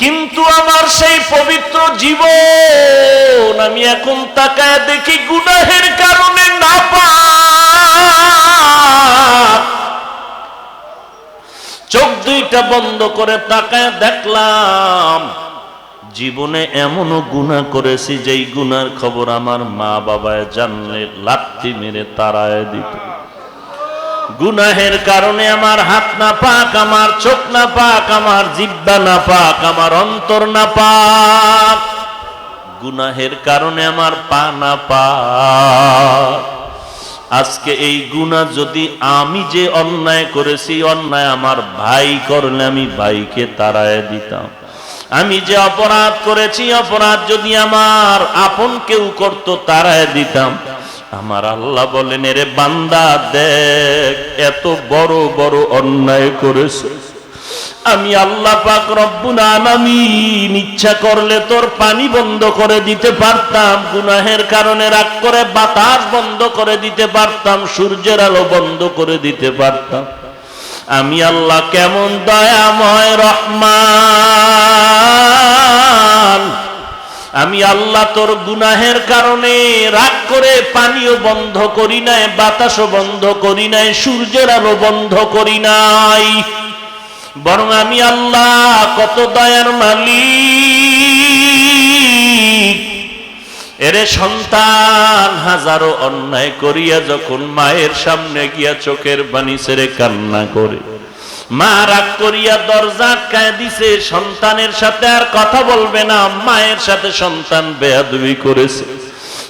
কিন্তু আমার সেই পবিত্র জীবন আমি এখন তাকায় দেখি গুনাহের কারণে না চোখ দুইটা বন্ধ করে তাকায় দেখলাম, জীবনে এমনও গুণা করেছি যেই গুনার খবর আমার মা বাবায় জানলে লাত্তি মেরে তারায় দিত। গুনাহের কারণে আমার হাত না পাক, আমার চোখ না পাক, আমার জিব্বা না পাক, আমার অন্তর না পাক। গুনাহের কারণে আমার পা না পাক। আজকে এই গুণা যদি আমি যে অন্যায় করেছি, অন্যায় আমার ভাই করলে আমি ভাইকে তাড়ায় দিতাম। আমি যে অপরাধ করেছি, অপরাধ যদি আমার আপন কেউ করতো তারায় দিতাম। আমার আল্লাহ বলেন, এরে বান্দা, দেখ, এত বড় বড় অন্যায় করেছে। আমি আল্লাহ পাক রব্বুল আলামিন ইচ্ছা করলে তোর পানি বন্ধ করে দিতে পারতাম, গুনাহের কারণে রাগ করে বাতাস বন্ধ করে দিতে পারতাম, সূর্যের আলো বন্ধ করে দিতে পারতাম। আমি আল্লাহ কেমন দয়াময় রহমান। আমি আল্লাহ তোর গুনাহের কারণে রাগ করে পানিও বন্ধ করি নাই, বাতাসও বন্ধ করি নাই, সূর্যের আলো বন্ধ করি নাই। বরং আমি আল্লাহ কত দয়ার মালিক। এরে সন্তান হাজারো অন্যায় করিয়া যখন মায়ের সামনে গিয়া চোখের বাণী ছেড়ে কান্না করে। মা রাগ করিয়া দরজা আটকায় দিছে, সন্তানের সাথে আর কথা বলবে না, মায়ের সাথে সন্তান বেয়াদবি করেছে।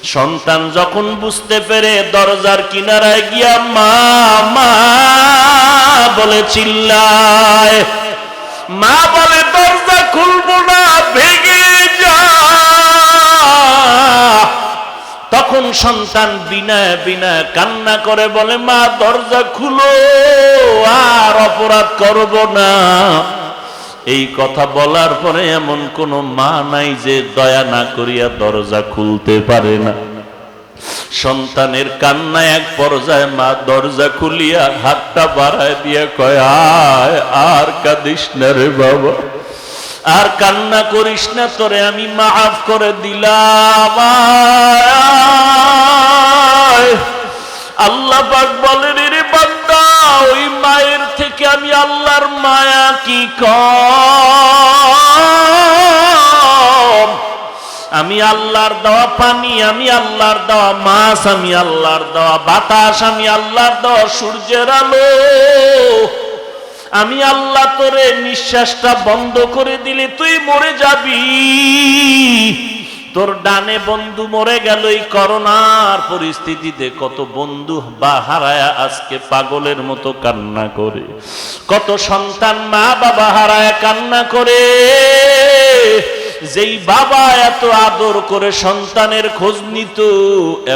সন্তান যখন বুঝতে পেরে দরজার কিনারায় গিয়া, মা মা, বলে চিল্লায়। মা সন্তান বিনা বিনা কান্না করে বলে, মা, দরজা খুলো, আর অপরাধ করব না। এই কথা বলার পরে এমন কোন মা নাই যে দয়া না করিয়া দরজা খুলতে পারে না। সন্তানের কান্না এক পর্যায়ে, মা, দরজা খুলিয়া হাতটা বাড়ায় দিয়া কয়, আয়, আর কাঁদিস না রে বাবা। আর কান্না করিস না, তোরে আমি মাফ করে দিলাম। আল্লাহ পাক বলেন রে বান্দা, ওই মায়ের থেকে আমি আল্লাহর মায়া কি কম? আমি আল্লাহর দেওয়া পানি, আমি আল্লাহর দেওয়া মাছ, আমি আল্লাহর দেওয়া বাতাস, আমি আল্লাহর দেওয়া সূর্যের আলো। আমি আল্লাহ তোরে নিঃশ্বাসটা বন্ধ করে দিলে তুই মরে যাবি। তোর ডানে বন্ধু মরে গেল এই করোনার পরিস্থিতিতে কত বন্ধু বা হারায়া আজকে পাগলের মতো কান্না করে। কত সন্তান মা বাবা হারায়া কান্না করে। যেই বাবা এত আদর করে সন্তানের খোঁজ নিত,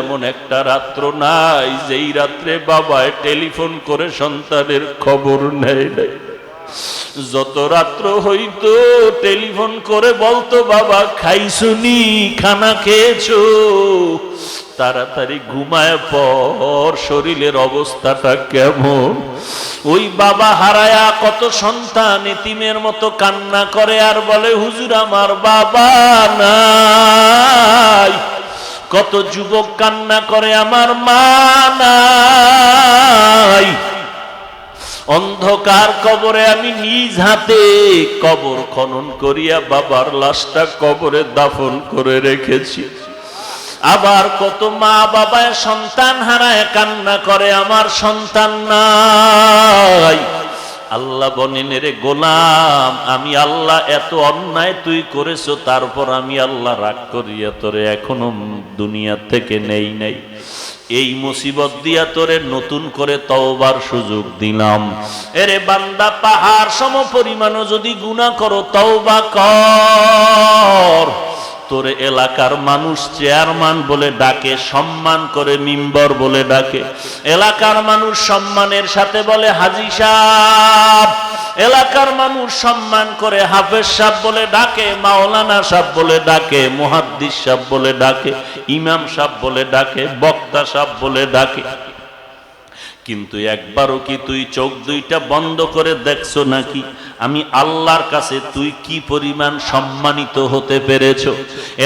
এমন একটা রাত্র নাই যেই রাত্রে বাবায় টেলিফোন করে সন্তানের খবর নেয় নাই। যত রাত্র হইতো, টেলিফোন করে বলতো, বাবা খাইছুনি খানা খেয়েছো? তাড়াতাড়ি ঘুমায় পর শরীরের অবস্থাটা কেমন? ওই বাবা হারায়া কত সন্তান, এতিমের মতো কান্না করে আর বলে, হুজুর, আমার বাবা নাই। কত যুবক কান্না করে, আমার মা নাই। অন্ধকার কবরে আমি নিজ হাতে কবর খনন করিয়া বাবার লাশটা কবরে দাফন করে রেখেছি। আবার কত মা বাবায় সন্তান হারায়, কান্না করে, আমার সন্তান নাই। আল্লাহ বনেন রে গোলাম, আমি আল্লাহ, এত অন্যায় তুই করেছ, তারপর আমি আল্লাহ রাগ করিয়া তোরে এখনও দুনিয়া থেকে নেই নাই। এই মুসিবত দিয়া তোরে নতুন করে তওবার সুযোগ দিলাম। এরে বান্দা, পাহাড় সম পরিমাণও যদি গুণা করো, তওবা কর। তোর এলাকার মানুষ চেয়ারম্যান বলে ডাকে, সম্মান করে মিম্বর বলে ডাকে। এলাকার মানুষ সম্মানের সাথে বলে, হাজি সাহ এলাকার মানুষ সম্মান করে, হাফেজ সাহ বলে ডাকে, মাওলানা সাহ বলে ডাকে, মুহাদ্দিস সাহ বলে ডাকে, ইমাম সাহ বলে ডাকে, বক্তা সাহ বলে ডাকে। কিন্তু একবারও কি তুই চোখ দুইটা বন্ধ করে দেখছ নাকি? আমি আল্লাহর কাছে তুই কি পরিমাণ সম্মানিত হতে পেরেছ?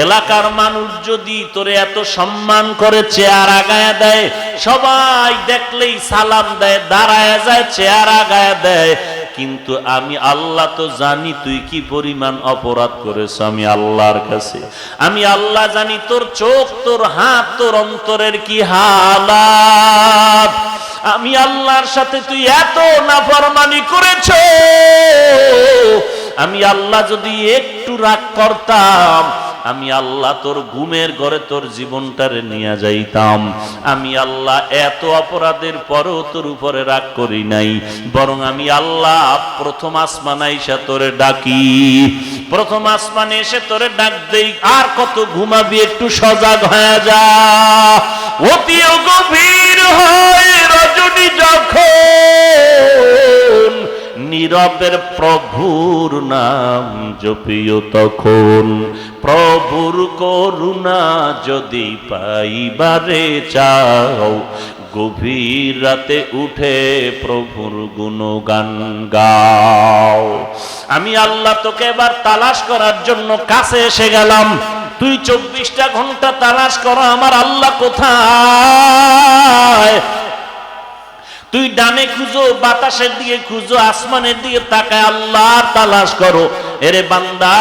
এলাকার মানুষ যদি তোরে এত সম্মান করে, চেয়ার আগায় দেয়, সবাই দেখলেই সালাম দেয়, দাঁড়ায় যায়, চেয়ার আগায় দেয় কিন্তু আমি আল্লাহ তো জানি তুই কি পরিমাণ অপরাধ করেছ আমি আল্লাহর কাছে। আমি আল্লাহ জানি তোর চোখ, তোর হাত, তোর অন্তরের কি হালাত। আমি আল্লাহর সাথে তুই এত নাফরমানি করেছ। আমি আল্লাহ যদি একটু রাগ করতাম আমি আল্লাহ তোর ঘুমের ঘরে তোর জীবনটারে নিয়ে যাইতাম। আমি আল্লাহ এত অপরাধের পরেও তোর উপরে রাগ করি নাই। বরং আমি আল্লাহ প্রথম আসমান আইসা তোরে ডাকি। প্রথম আসমানে এসে তোরে ডাক দেই, আর কত ঘুমাবি, একটু সজাগ হয়ে যা। অতি গভীর হয় রজনী যখন নীরবের প্রভুর নাম জপিও তখন। প্রভুর করুণা যদি পাইবারে চাও, গভীর রাতে উঠে প্রভুর গুণগান গাও। আমি আল্লাহ তোকে এবার তালাশ করার জন্য কাছে এসে গেলাম। তুই চব্বিশটা ঘণ্টা তালাশ করো, আমার আল্লাহ কোথায়? তুই ডানে খুঁজো, বাতাসের দিকে খুঁজো, আসমানের দিকে তাকায় আল্লাহ তালাশ করো। এরে বান্দা,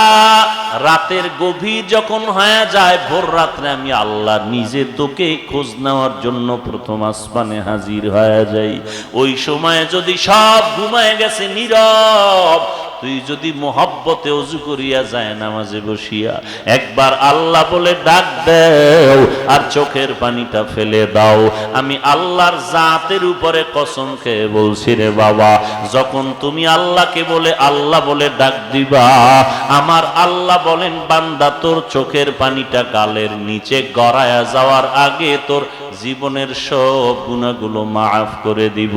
রাতের গভীর যখন হয়ে যায়, ভোর রাত্রে আমি আল্লাহ নিজে তোকে খোঁজ নেওয়ার জন্য প্রথম আসমানে হাজির হয়ে যাই। ওই সময় যদি সব ঘুমায় গেছে, নীরব তুই যদি মোহব্বতে অজু করিয়া যায় নামাজে বসিয়া, একবার আল্লাহ বলে ডাক দেও আর চোখের পানিটা ফেলে দাও। আমি আল্লাহর জাতের উপরে কসম খেয়ে বলছি রে বাবা, যখন তুমি আল্লাহকে বলে আল্লাহ বলে ডাক দিবা, আমার আল্লাহ বলেন, বান্দা, তোর চোখের পানিটা গালের নিচে গড়ায়া যাওয়ার আগে তোর জীবনের সব গুণাগুলো মাফ করে দিব।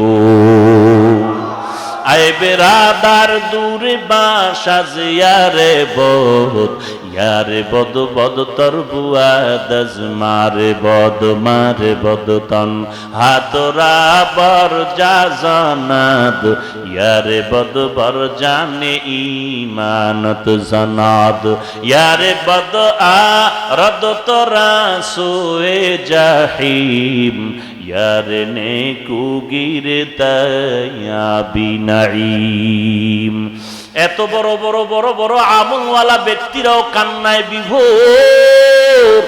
আয় বেরাদার দূরে বাসাজ ইয়ারে বদ ইয়ারে বদ বদ বুয়া দজ মারে বদ মারে বদ তন। হাতরা বর যা জানাদ, ইয়ারে বদ বর জানে ইমানত জানাদ। ইয়ারে বদ আ রদ তোরা সোয়ে জাহিম ইয়ার নে কুগির বিনাইম এত বড় বড় বড় বড় আমলওয়ালা ব্যক্তিরাও কান্নায় বিভোর।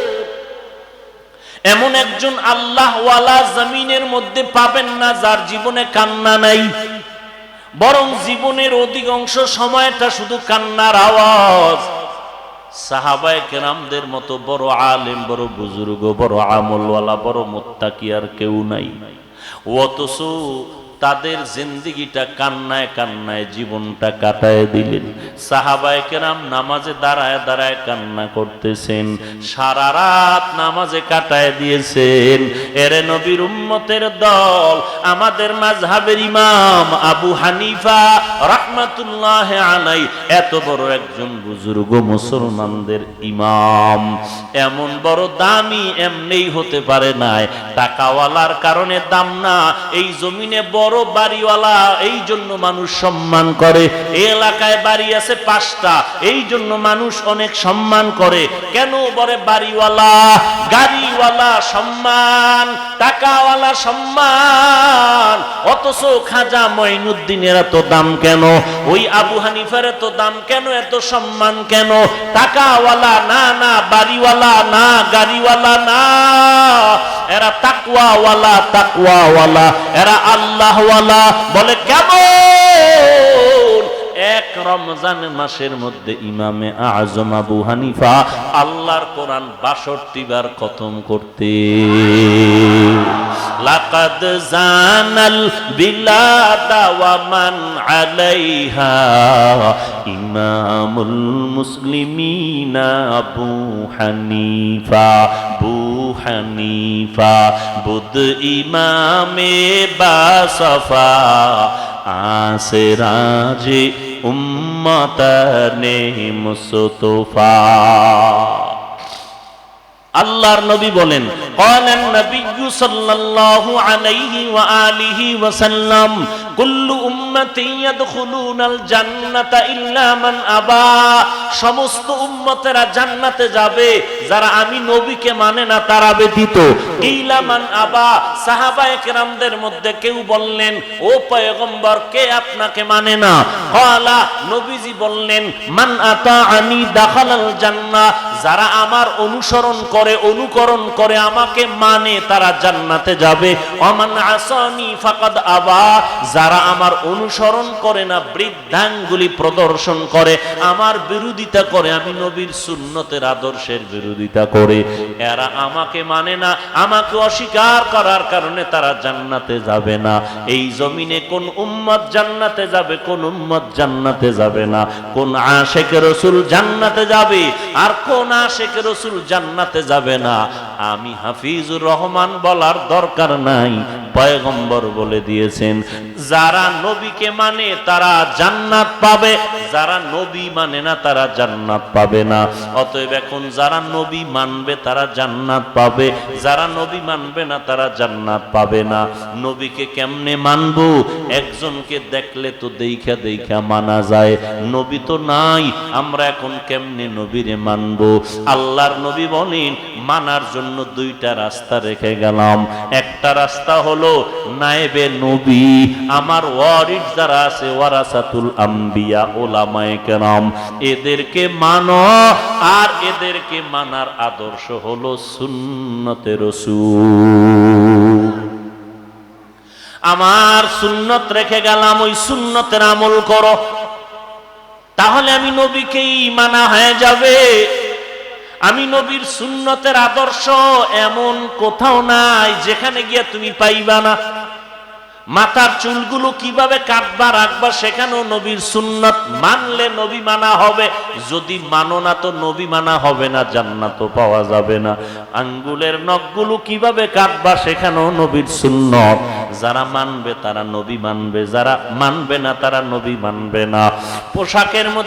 এমন একজন আল্লাহওয়ালা জমিনের মধ্যে পাবেন না যার জীবনে কান্না নাই। বরং জীবনের অধিকাংশ সময়টা শুধু কান্নার আওয়াজ। সাহাবায় কেরামদের মতো বড় আলেম, বড় বুজুর্গ, বড় আমলওয়ালা, বড় মোত্তাকি আর কেউ নাই। অথচ তাদের জিন্দিগিটা কান্নায় কান্নায় জীবনটা কাটায় দিলেন। সাহাবায় কেরাম নামাজে দাঁড়ায় দাঁড়ায় কান্না করতেছেন। সারা রাত নামাজে কাটায় দিয়েছেন। এরে নবীর উম্মতের দল, আমাদের মাঝহাবের ইমাম আবু হানিফা রহমাতুল্লাহ আলাই এত বড় একজন বুজুর্গ মুসলমানদের ইমাম। এমন বড় দামি এমনিই হতে পারে নাই। টাকাওয়ালার কারণে দাম না, এই জমিনে বড় বাড়িওয়ালা এই জন্য মানুষ সম্মান করে। এই এলাকায় বাড়ি আছে পাঁচটা, এই জন্য মানুষ অনেক সম্মান করে। কেন বলে বাড়িওয়ালা? গাড়িওয়ালা সম্মান, টাকাওয়ালা সম্মান। অথচ খাজা মঈনুদ্দিনের এত দাম কেন? ওই আবু হানিফার এত দাম কেন? এত সম্মান কেন? টাকাওয়ালা না না, বাড়িওয়ালা না, গাড়িওয়ালা না। এরা তাকুয়াওয়ালা তাকুয়াওয়ালা এরা আল্লাহওয়ালা বলে, কেমন? এক রমজান মাসের মধ্যে ইমামে আজম আবু হানিফা আল্লাহর কোরআন বাষট্টি বার খতম করতে। লাকাদ জানাল বিলাদা ওয়া মান আলাইহা ইমামুল মুসলিমিনা আবু হানিফা। বু হানিফা বুধ ইমামে বাসফা আসে রাজে উম্মতনে মুস্তফা আল্লাহর নবী বলেন قال النبي صلى الله عليه وآله وسلم সমস্ত উম্মতেরা জান্নাতে যাবে, যারা আমি নবীকে মানে না, তারা ব্যতীত। আবা। মধ্যে কেউ বললেন, ও পয়গম্বর, কে আপনাকে মানে না? নবীজি বললেন, মান দাখালাল যারা আমার অনুসরণ করে, অনুকরণ করে আমাকে মানে তারা জান্নাতে যাবে। অমান আসানি ফাকাদ আবা। যারা আমার অনুসরণ করে না, বৃদ্ধাঙ্গুলি প্রদর্শন করে, আমার বিরোধিতা করে, আমি নবীর সুন্নতের আদর্শের বিরোধিতা করে। এরা আমাকে মানে না, আমাকে অস্বীকার করার কারণে তারা জান্নাতে যাবে না। এই জমিনে কোন উম্মত জান্নাতে যাবে, কোন উম্মত জান্নাতে যাবে না। কোন আশেখ রসুল জান্নাতে যাবে, আর কোন আশেখ রসুল জান্নাতে যাবে না। আমি হাফিজুর রহমান বলার দরকার নাই, পয়গম্বর বলে দিয়েছেন যারা নবীকে মানে তারা জান্নাত পাবে, যারা নবী মানে না তারা জান্নাত পাবে না। অতএব এখন যারা নবী মানবে তারা জান্নাত পাবে, যারা নবী মানবে না তারা জান্নাত পাবে না। নবীকে কেমনে মানবো? একজনকে দেখলে তো দেখা দেখা মানা যায়। নবী তো নাই, আমরা এখন কেমনে নবীরে মানবো? আল্লাহর নবী বলেন, মানার জন্য দুইটা রাস্তা রেখে গেলাম। একটা রাস্তা হলো নায়েবে নবী আমার ওয়ারিড যারা আছে, ওয়ারাসাতুল আম্বিয়া, ওলামায়ে কেরাম, এদেরকে মানো আর এদেরকে মানার আদর্শ হলো সুন্নতে রসুল। আমার সুন্নত রেখে গেলাম, ওই সুন্নতের আমল করো। তাহলে আমি নবীকেই মানা হয়ে যাবে। আমি নবীর সুন্নতের আদর্শ এমন কোথাও নাই যেখানে গিয়ে তুমি পাইবা না। মাথার চুলগুলো কীভাবে কাটবা, রাখবা, সেখানেও নবীর সুন্নত মানলে নবী মানা হবে। যদি মানো না তো নবী মানা হবে না, জান্নাতও পাওয়া যাবে না। আঙ্গুলের নখগুলো কীভাবে কাটবা, সেখানেও নবীর সুন্নত। যারা মানবে তারা নবী মানবে, যারা মানবে না তারা নবী মানবে না। পোশাকের মধ্যে